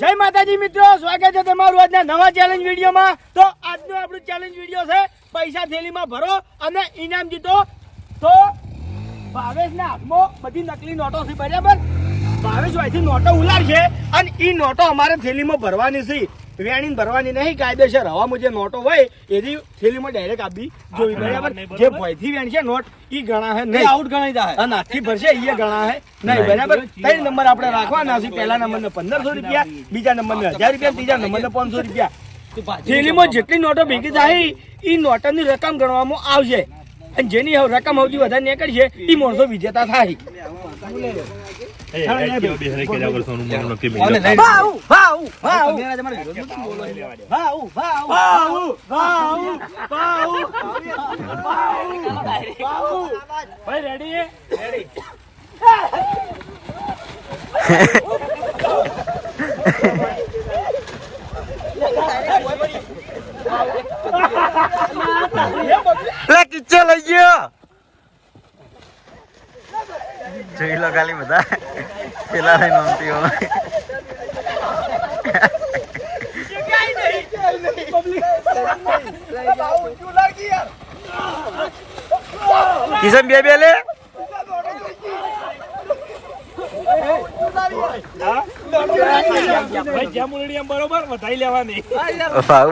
જય માતાજી મિત્રો, સ્વાગત છે તમારું આજના નવા ચેલેન્જ વિડીયોમાં. તો આજનો આપણું ચેલેન્જ વીડિયો છે, પૈસા થેલીમાં ભરો અને ઇનામ જીતો. તો ભાવેશના હાથમાં બધી નકલી નોટો છે, બરાબર? ભાવેશ ભાઈથી નોટો ઉલાડશે અને એ નોટો અમારે થેલીમાં ભરવાની છે. વેણીને ભરવાની નહીં કાયદેસર હવામાં જે નોટો હોય એની થેલીમાં ડાયરેક્ટ આપી જોવી બરાબર? જે ભયથી વેણશે નોટ ઈ ગણા હે નહીં. આઉટ ગણાઈ જાય અને આથી ભરશે એ ગણા હે નહીં. બરાબર? ત્રણ નંબર આપણે રાખવાના છે પહેલા નંબર ને પંદરસો રૂપિયા બીજા નંબર ને હજાર રૂપિયા ત્રીજા નંબર ને પાંચસો રૂપિયા. થેલીમાં જેટલી નોટો ભેગી થાય એ નોટોની રકમ ગણવામાં આવશે. અને જેની રકમ સૌથી વધારે નીકળશે એ માણસો વિજેતા થાય. ભાઈ રેડી રેડી લે કિચ્ચો લઈ ગયો જોઈ લો ખાલી બધા. પેલા લઈને નોંધતી હોય. કિશન, બે બે લે. બરોબર વધાઈ લેવાની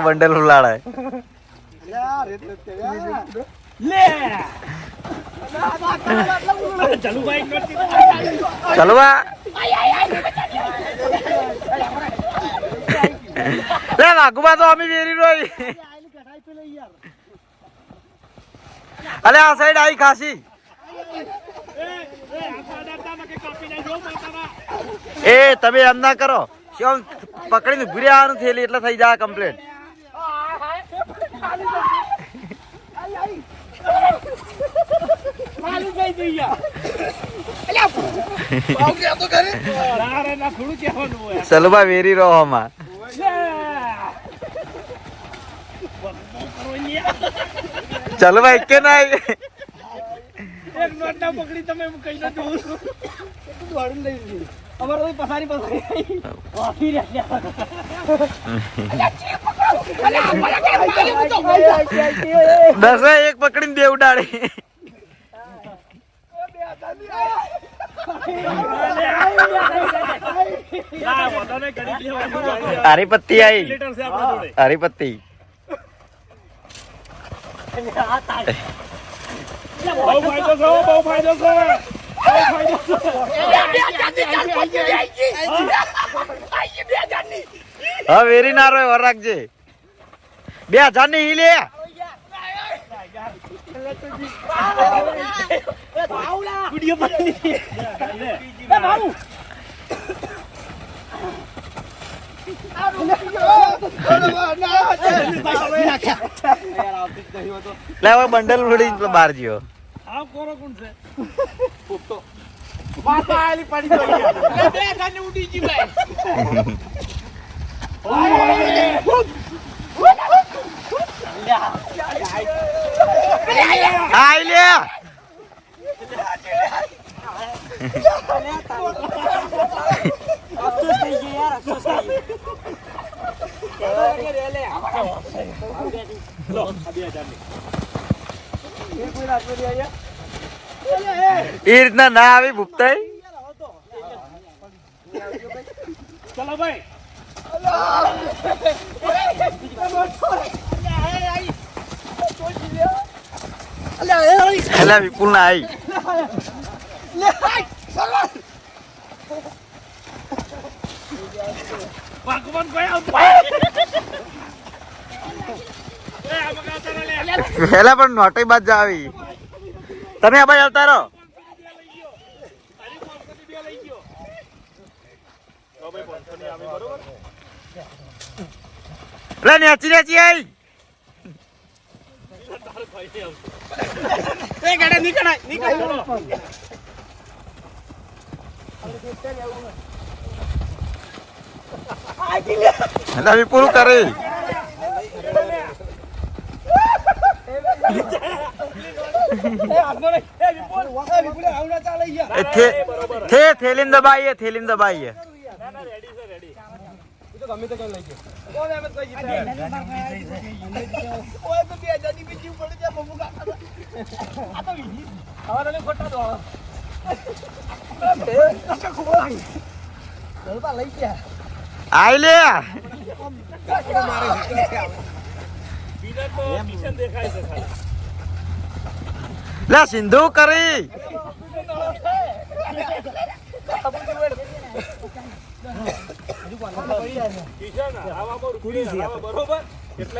બંડલ ઉલાડાય. લે. ચલવા. લે વાઘુબા તો અમે વેરી રોઈ. અલે, આ સાઈડ આવી ખાસી. એ, તમે એમ ના કરો. શું પકડીને ઊભી આવવાનું થયેલી એટલે થઈ જાય કમ્પ્લેટ ચાલુ કઈ હોય ચલવા વેરી રહો આમાં ચલવા કે ના દસ એક પકડીને બે હારી પત્તી આવી હારી પત્તી. બહુ ફાયદો છે બહુ ફાયદો છે. વેરી ના રાખજે. બે હજારની હિલે વીડિયો બનાવી એ બાબુ બંડલ ઉડી બહાર કોણ છે આઈ એ રીતના ના આવી ભૂપતાઈ? ચલો ભાઈ. એટલે વિપુલ ના આવી ભગવાન પણ નોટઈ બાદ આવી. તમે આ ભાઈ આવતા રહો. લે નેચી નેચી આવી એ ગાડા નીકળાય નીકળાય. એટલે વિપુલ કરે. એ થે થે તે દબાઈએ લઈ ગયો કોણ એમ જ કોઈ જીતે? ઓય તો બે હજારની બીજી પડી જાય બબુ કાકા. આ તો. હવે તને ખોટા દો. લે સિંધુ કરી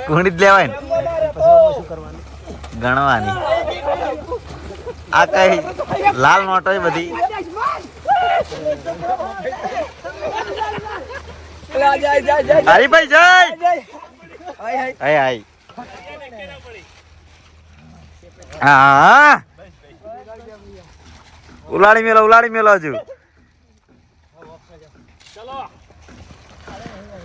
કુંડી જ લેવાય ગણવાની. આ કઈ લાલ નોટો બધી. હરીભાઈ જય! હાય હા ઉલાડી મેલો ઉલાડી મેલો હજુ.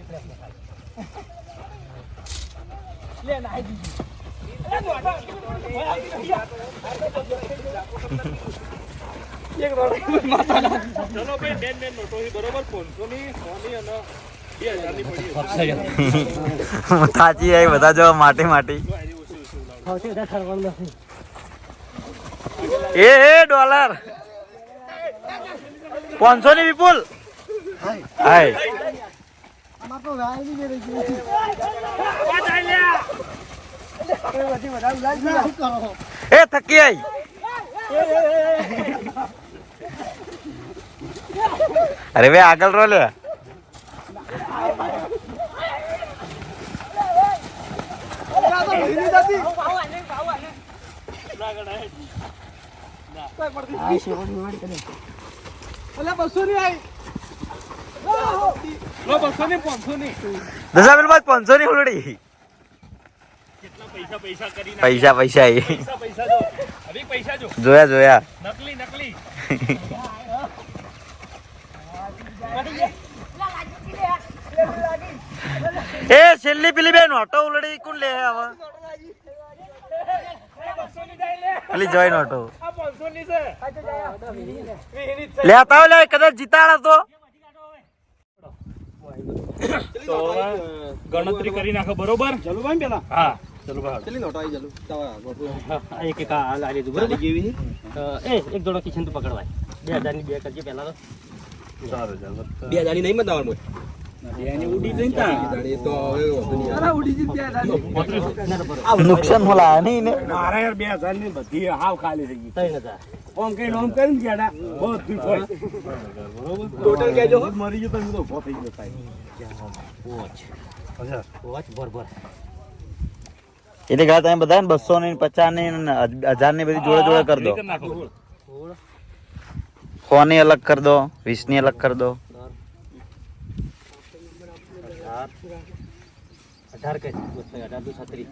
refresh માં ખાલી. લે નાહી દીધી. એક રોડ માતાના. ચલો ભાઈ બેન બેન નોટો બરોબર પાંચસો ની સો ની અને બે હજારની પડી થાચી આવી બધા જો માટી માટી. એ એ ડોલર પાંચસો ની વિપુલ હાય? એ થકી આઈ લો બસો આગળ રો લે. દશાબેન બાદ પાંચસો ની ઉલડી. પૈસા પૈસા કરી પૈસા પૈસા. પૈસા પૈસા જો. અભી પૈસા જો. જોયા જોયા. નકલી નકલી. એ છેલ્લી પેલી બેન ઓટો ઉલડી કોણ લે હવે? પેલી જોઈન ઓટો લેતા લે કદાચ જીતાડા તો. તો ગણતરી કરી નાખો બરોબર? જલુભાઈ પેલા? હા એક એક એ એક જોડો કિચન તો પકડવાય. બે હજારની બે કરજે પેલા તો. બે હજારની નહીં બતાવવાનું એની ઉડી જઈને તા તો હવે વધુ નહીં અરે ઉડી જી બે હજારની. નુકસાન હોલા નહીં ને. મારા યાર બે હજારની બધી હાવ ખાલી થઈ ગઈ. ત્રણ હજાર. ઓમ કઈ નોમ કરીને ગયા બધું હોય. ટોટલ કહેજો. મરી ગયો તો તો ઊભો થઈ ગયો સાહેબ. પોચ પોચ બરોબર એટલે કે તમે બધા બસો ને પચાસની હજાર ને બધી જોડે જોડે કરી દો. સો ની અલગ કરી દો વીસની અલગ કરી દો. અઢાર કઈ અઢાર દુ છત્રીસ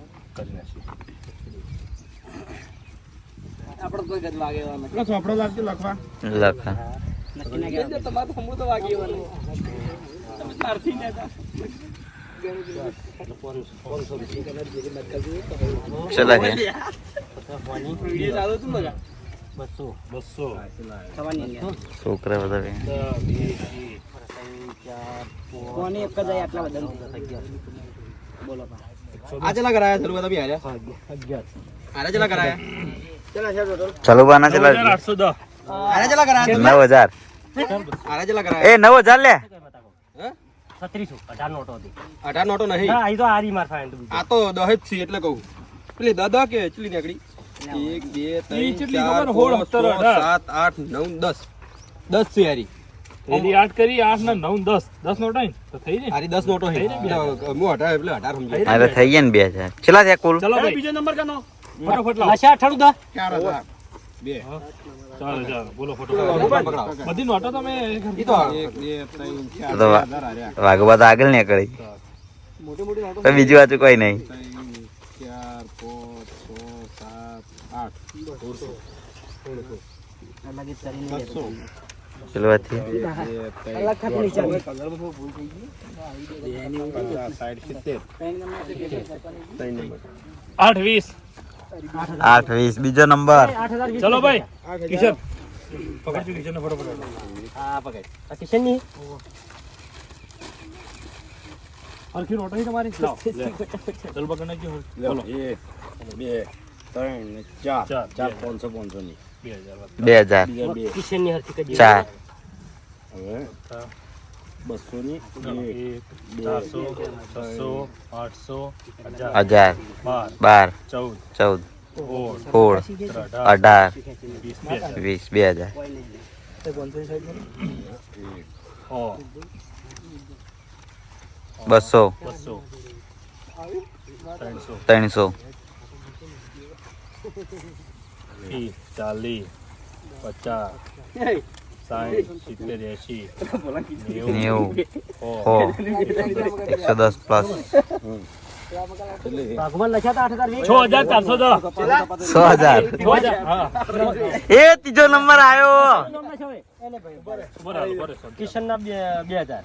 આપણે કોઈ ગજ વાગે એવા નથી. ચોપડો લાગજો લખવા. લખા તમારે તો હમું તો વાગે તમે તારથી રૂપિયા ચલા કે છોકરા બધા બી. ત્રણ ચાર પાંચ કોની એક જ આટલા બધા? બોલો પા. આ કરાયા ચલો તમે હાર્યા? અગિયાર. હારે ચેલા કરાયા? ચલા ચાલુ બાના ચલા. કરાયા? નવ હજાર. હારે કરાયા? એ નવ હજાર લે. હે? છત્રીસો અઢાર નોટો હતી. અઢાર નોટો નહીં. ના તો આરી માર ફાઈન આ તો દહેજ છે એટલે કહું. પેલી દાદા દહ કે ચલી નીકળી? એક બે ત્રણ ચાર પાંચ, છ, સાત આઠ નવ દસ. દસ છે હારી. થેલી આઠ કરી આઠ ને નવ દસ. દસ નો? તો થઈ ને હારી દસ નોટો છે હું અઢાર એટલે અઢાર સમજાય હા થઈ ગયા ને બે હજાર. કેટલા થયા કુલ? ચલો બીજો નંબર કનો. ફટાફટ લાવો. લસ્યા અઠાણું દસ. ચાલો ચાલો બોલો ફોટો બધી નોટો તમે ઈ તો તો વા- આગળ ને કરી. તો બીજું વાંચું કોઈ નહીં ચાર પાંચ છ સાત આઠ વીસ આઠ વીસ બીજો નંબર ચલો ભાઈ કિશન પકડજો કિશન ને ફટાફટ હા પકડ આ કિશનની હરખી નોટો છે તમારી ચલો પકડ નાખજો બોલો બે ત્રણ ને ચાર. ચાર પાંચસો પાંચસો ની. બે હજાર ચાર. હવે બસો ની ચારસો છસો આઠસો હજાર બાર ચૌદ ચૌદ સોળ અઢાર વીસ બે હજાર. બસો બસો ત્રણસો ત્રણસો. ત્રીસ ચાલીસ પચાસ સાઠ સિત્તેર એસી નેવું એકસો દસ પ્લસ. ભગવાન લખ્યા હતા આઠ હજાર વીસ. છ હજાર ચારસો દસ. સો હજાર. છ હજાર હા. એ ત્રીજો નંબર આવ્યો. કિશન ના બે હજાર.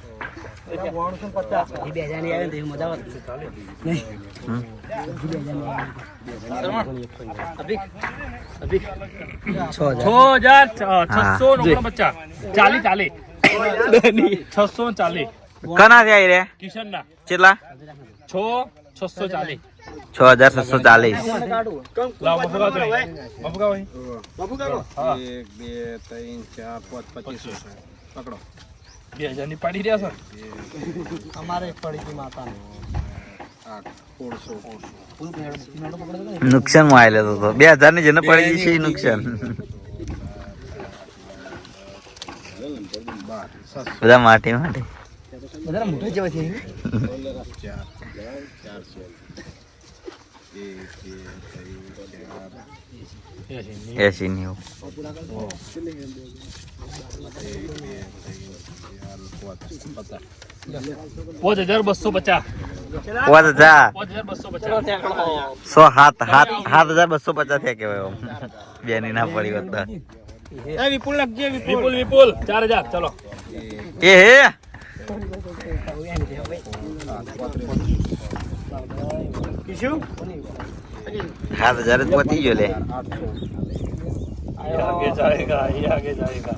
ચાલી ચાલી છસો ચાલી કના થયા રે કિશન ના કેટલા છ છસો ચાલી છ હજાર છસો ચાલીસ? એક બે ત્રણ ચાર પાંચ પચીસો. પકડો. બે હજારની પાડી રહ્યા છો? અમારે પડી હતી માતા નુકસાનમાં આવેલો હતો. બે હજારની જેને પડી ગઈ છે એ નુકસાન. બધા માટી માટી. બધા મોટા જેવા છે. એસી નેવું પાંચ હજાર બસો પચાસ. પાંચ હજાર. સો સાત સાત સાત હજાર બસો પચાસ થયા કેવાય આમ. બે ની ના પડી એ વિપુલ લખજે, વિપુલ. વિપુલ વિપુલ. ચાર હજાર ચલો. એ હે. કિશુ? સાત હજાર જ પતી ગયો લે ये आगे जाएगा ये आगे जाएगा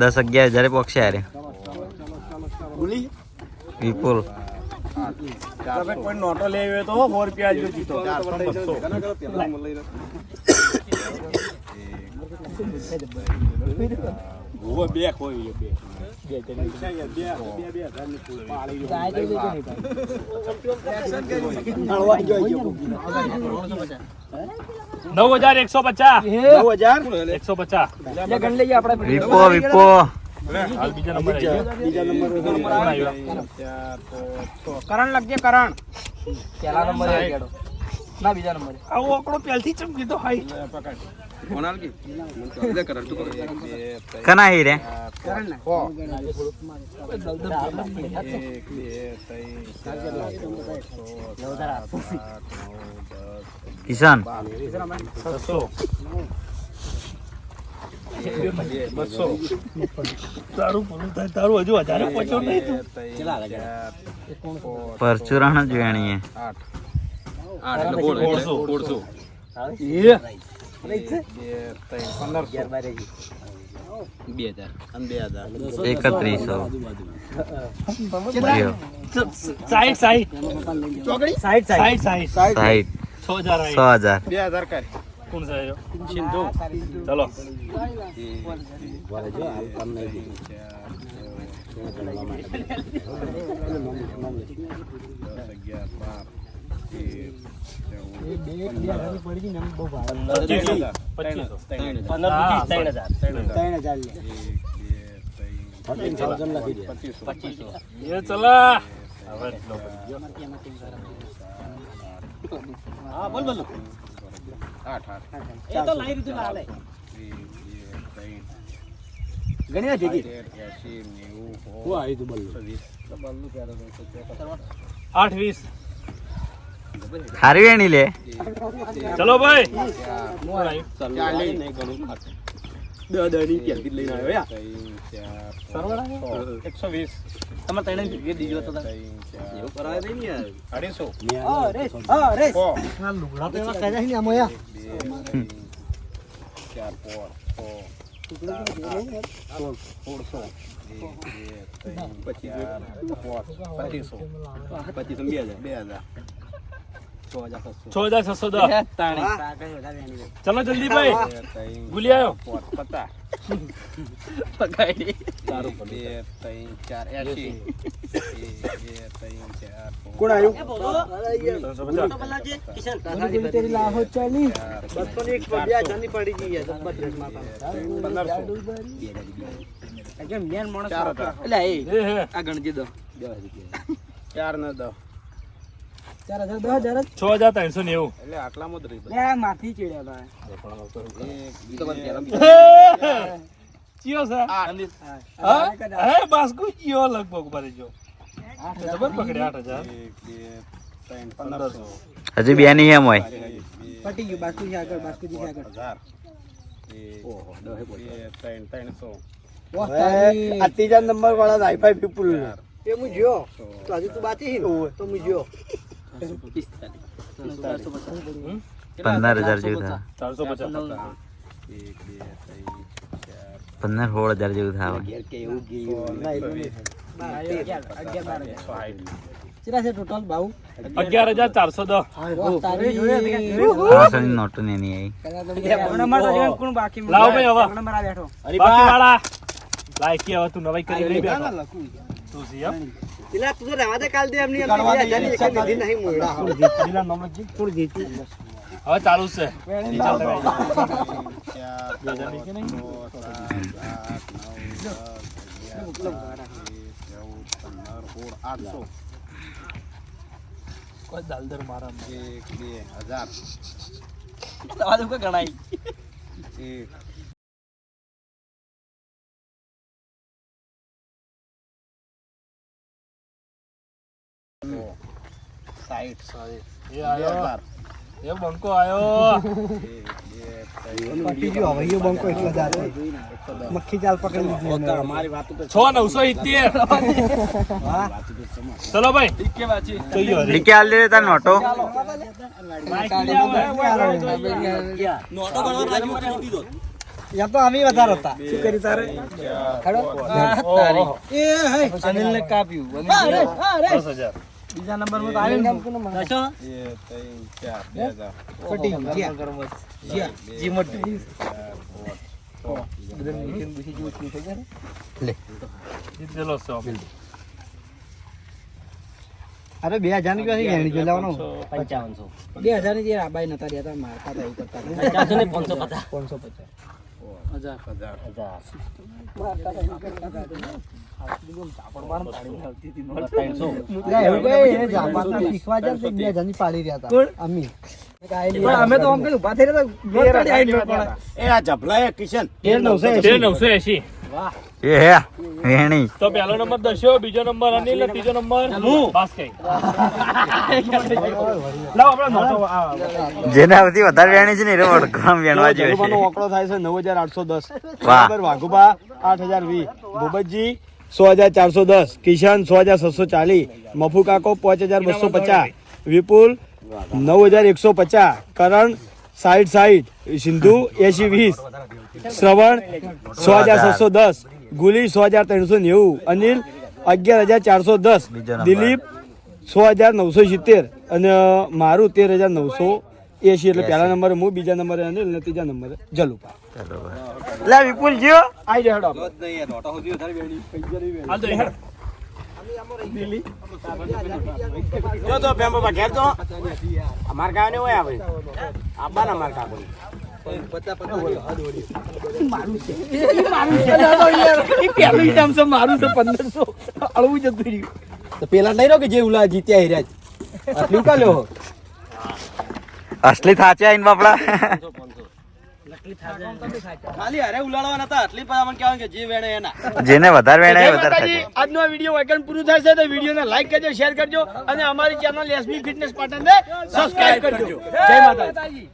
દસ અગિયાર હજાર પક્ષે હારે ભૂલી? વિપુલ તમે કોઈ નોટો લેવી હોય તો સો રૂપિયા આજુ જીતો. હોવે બે ખોઈ બે. બે, બે, બે પાડી. નવ હજાર એકસો પચાસ. નવ હજાર? એકસો પચાસ. વિપો વિપો. હાલ બીજા નંબર આવી ગયો. બીજા નંબર પર કોણ આવ્યો? કરણ લખજે કરણ. આવો આંકડો પહેલથી ચમ કીધો હાઈ કોણ કના હી રે કિસાન બસો તારું પૂરું થાય તારું હજુ હજારે પહોંચ્યો નહીં તું પરચુરણ જ વેણીએ ઓળસો એકત્રીસો. સાઈઠ સાઈઠ. સાઈઠ સાઈઠ. સાઈઠ સાઈઠ. છ હજાર બે હજાર કર. કોણ સાહેબ? સિંધુ ચલો. બોલ બોલ આઠ આઠ વાર જગી નેવું આઠ વીસ. હારી વેણી લે ચલો ભાઈ પચીસો પચીસો બે હજાર બે હજાર છ હજાર છસો દસ ચલો જલ્દી ભાઈ. ભૂલી આવ્યો ચાર કોણ આવ્યું ચાર બસો ની ચાર દસ ચાર હજાર દસ હજાર છ હજાર ત્રણસો નેવું. એટલે આટલામાં જ રહી માથી ચડ્યા ચિયો છે. હે. બાસ્કુ ચિયો લગભગ ભરી જો જબર પકડે આઠ હજાર. એક બે ત્રણ પંદરસો. હજુ બે ની એમ હોય. પટી ગયું આગળ આગળ. ત્રણસો. ત્રીજા નંબર વાળા હાઈફાઈ પીપુલ એ હું જ્યો. તો હજુ તું બાકી તો હું જ્યો. પંદર હજાર જેવું થાય. પંદર સોળ હજાર જેવું થાય ટોટલ અગિયાર હજાર ચારસો દસ નોટો ને એની આવી. લાયકી હવે. તું નવાઈ કરી પેલા તું તો રહેવા દે કાલ દે એમની એમની લીધી નહીં મોયડા કોણ જીત્યું હવે ચાલુ છે. આઠસો કોઈ દાલદર મારા એક બે હજાર. ગણાય એક સાઈઠ એ બે આયો હજાર. એ બંકો પટી ગયો હવે એકલો હજાર મક્ખી ચાલ પકડી લીધી અમારી વાત તો છ નવસો સિત્તેર. ચલો ભાઈ. જોઈએ હરી. હાલ દે તાર નોટો. યા તો અમે વધારે હતા. શું કરી તારે? ખડો? ઓહો, એ હે. અનિલ ને કાપ્યું અરે અરે દસ હજાર. બીજા નંબરમાં તો આવ્યો ને કોનો બે ચાર બે હજાર પટી ગયું જ્યાં જ્યાં જી મોટી. અરે બે હજારની ક્યાંથી એની જો લેવાનો પંચાવનસો બે હજારની જે રાબાઈ નતા દેતા મારતા હતા એવું કરતા પંચાવનસો ને પાંચસો પચાસ પાંચસો પચાસ હજાર હજાર હજાર કિશન. તેર નવસો એસી નવસો એસી એ હે વેણી. તો પહેલો નંબર દર્શો બીજો નંબર અનિલ ત્રીજો નંબર હું. બાસ્કઈ લાવો આપણે નોટો જેના જેને વધારે વેણી છે ને એ વડગામ વેણવા જોઈએ છે. આંકડો થાય છે નવ હજાર આઠસો દસ. વાહ. બરાબર વાઘુબા આઠ હજાર વીસ. ભૂપતજી સો હજાર ચારસો દસ. કિશન સો હજાર છસો ચાલીસ. મફુ કાકો પાંચ હજાર બસો પચાસ. વિપુલ નવ હજાર એકસો પચાસ. કરણ સાઈઠ સાઈઠ. સિંધુ એસી વીસ. શ્રવણ સો હજાર છસો દસ. ગુલી સો હજાર ત્રણસો નેવું અનિલ અગિયાર હજાર ચારસો દસ દિલીપ સો હજાર નવસો સિત્તેર અને મારું તેર હજાર નવસો એસી એટલે પહેલા નંબરે હું બીજા નંબરે અનિલ અને ત્રીજા નંબરે જલુપા લે વિપુલ જીઓ. આઈ રહ્યો હેડો. હાલ તો હેડ. જો તો બેમ ઘેર તો. અમાર કાને હોય આવે આબાના માર મારું છે પંદરસો અળવું જતું રહ્યું પેલા લઈ રહ્યો કે જે ઉલા જીત્યા હેર્યા આટલું કા લ્યો અસલી થાચે આઈન બાપડા. ખાલી હારે ઉલાડવાના હતા આટલી પર અમને કહેવાનું કે જે વેણે એના. જેને વધારે વેણે આજનો વીડિયો વાયકન પૂરું થાય છે તો વિડીયોને લાઈક કરજો શેર કરજો અને અમારી ચેનલ એસબી ફિટનેસ પાટણને સબસ્ક્રાઇબ કરજો. જય માતાજી.